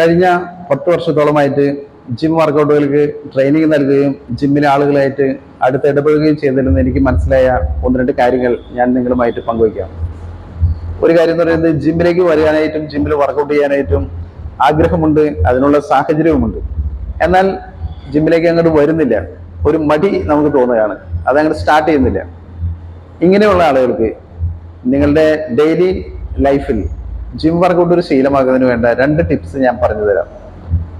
കഴിഞ്ഞ പത്ത് വർഷത്തോളമായിട്ട് gym വർക്കൗട്ടുകൾക്ക് training നൽകുകയും ജിമ്മിലെ ആളുകളായിട്ട് അടുത്ത് ഇടപെടുകയും ചെയ്തിരുന്ന എനിക്ക് മനസ്സിലായ ഒന്ന് രണ്ട് കാര്യങ്ങൾ ഞാൻ നിങ്ങളുമായിട്ട് പങ്കുവയ്ക്കാം. ഒരു കാര്യം എന്ന് പറയുന്നത് ജിമ്മിലേക്ക് വരാനായിട്ടും ജിമ്മിൽ വർക്കൗട്ട് ചെയ്യാനായിട്ടും ആഗ്രഹമുണ്ട് അതിനുള്ള സാഹചര്യവുമുണ്ട്. എന്നാൽ ജിമ്മിലേക്ക് അങ്ങോട്ട് വരുന്നില്ല. ഒരു മടി നമുക്ക് തോന്നുകയാണ്. അതങ്ങോട്ട് സ്റ്റാർട്ട് ചെയ്യുന്നില്ല. ഇങ്ങനെയുള്ള ആളുകൾക്ക് നിങ്ങളുടെ ഡെയിലി ലൈഫിൽ ജിം വർക്കൗട്ട് ഒരു ശീലമാക്കുന്നതിന് വേണ്ട രണ്ട് ടിപ്സ് ഞാൻ പറഞ്ഞു തരാം.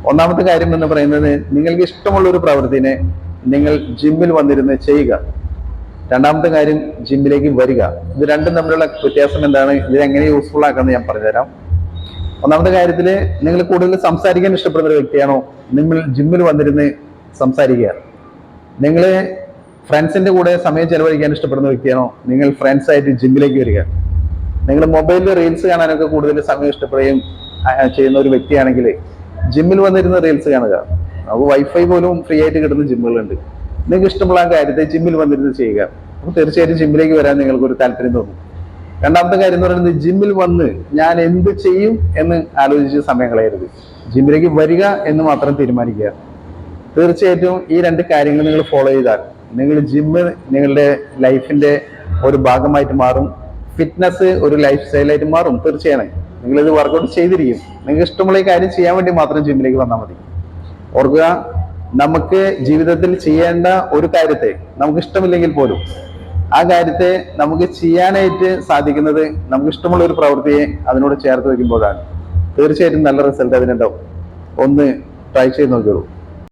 ഒന്നാമത്തെ കാര്യം എന്ന് പറയുന്നത് നിങ്ങൾക്ക് ഇഷ്ടമുള്ള ഒരു പ്രവൃത്തിനെ നിങ്ങൾ ജിമ്മിൽ വന്നിരുന്ന് ചെയ്യുക. രണ്ടാമത്തെ കാര്യം ജിമ്മിലേക്ക് വരിക. ഇത് രണ്ടും തമ്മിലുള്ള വ്യത്യാസം എന്താണ്? ഇത് എങ്ങനെ യൂസ്ഫുൾ ആക്കാമെന്ന് ഞാൻ പറഞ്ഞുതരാം. ഒന്നാമത്തെ കാര്യത്തിൽ നിങ്ങൾ കൂടുതൽ സംസാരിക്കാൻ ഇഷ്ടപ്പെടുന്ന ഒരു വ്യക്തിയാണോ? നിങ്ങൾ ജിമ്മിൽ വന്നിരുന്ന് സംസാരിക്കുക. നിങ്ങൾ ഫ്രണ്ട്സിന്റെ കൂടെ സമയം ചെലവഴിക്കാൻ ഇഷ്ടപ്പെടുന്ന വ്യക്തിയാണോ? നിങ്ങൾ ഫ്രണ്ട്സ് ആയിട്ട് ജിമ്മിലേക്ക് വരിക. നിങ്ങൾ മൊബൈലിൽ റീൽസ് കാണാനൊക്കെ കൂടുതൽ സമയം ഇഷ്ടപ്പെടുകയും ചെയ്യുന്ന ഒരു വ്യക്തിയാണെങ്കിൽ ജിമ്മിൽ വന്നിരുന്ന റീൽസ് കാണുക. നമുക്ക് വൈഫൈ പോലും ഫ്രീ ആയിട്ട് കിട്ടുന്ന ജിമ്മുകളുണ്ട് നിങ്ങൾക്ക് ഇഷ്ടമുള്ള കാര്യത്തെ ജിമ്മിൽ വന്നിരുന്ന് ചെയ്യുക. അപ്പോൾ തീർച്ചയായിട്ടും ജിമ്മിലേക്ക് വരാൻ നിങ്ങൾക്ക് ഒരു താല്പര്യം തോന്നും. രണ്ടാമത്തെ കാര്യം എന്ന് പറയുന്നത് ജിമ്മിൽ വന്ന് ഞാൻ എന്ത് ചെയ്യും എന്ന് ആലോചിച്ച് സമയം കളയരുത്. ജിമ്മിലേക്ക് വരിക എന്ന് മാത്രം തീരുമാനിക്കുക. തീർച്ചയായിട്ടും ഈ രണ്ട് കാര്യങ്ങൾ നിങ്ങൾ ഫോളോ ചെയ്താൽ നിങ്ങൾ ജിമ്മ് നിങ്ങളുടെ ലൈഫിന്റെ ഒരു ഭാഗമായിട്ട് മാറും. ഫിറ്റ്നസ് ഒരു ലൈഫ് സ്റ്റൈലായിട്ട് മാറും തീർച്ചയായും. നിങ്ങൾ ഇത് വർക്കൗട്ട് ചെയ്തിരിക്കും. നിങ്ങൾക്ക് ഇഷ്ടമുള്ള കാര്യം ചെയ്യാൻ വേണ്ടി മാത്രം ജിമ്മിലേക്ക് വന്നാൽ മതി. ഓർക്കുക നമുക്ക് ജീവിതത്തിൽ ചെയ്യേണ്ട ഒരു കാര്യത്തെ നമുക്ക് ഇഷ്ടമില്ലെങ്കിൽ പോലും ആ കാര്യത്തെ നമുക്ക് ചെയ്യാനായിട്ട് സാധിക്കുന്നത് നമുക്ക് ഇഷ്ടമുള്ള ഒരു പ്രവൃത്തിയെ അതിനോട് ചേർത്ത് വെക്കുമ്പോഴാണ് തീർച്ചയായിട്ടും നല്ല റിസൾട്ട് അതിനുണ്ടാവും. ഒന്ന് ട്രൈ ചെയ്ത് നോക്കിയോളൂ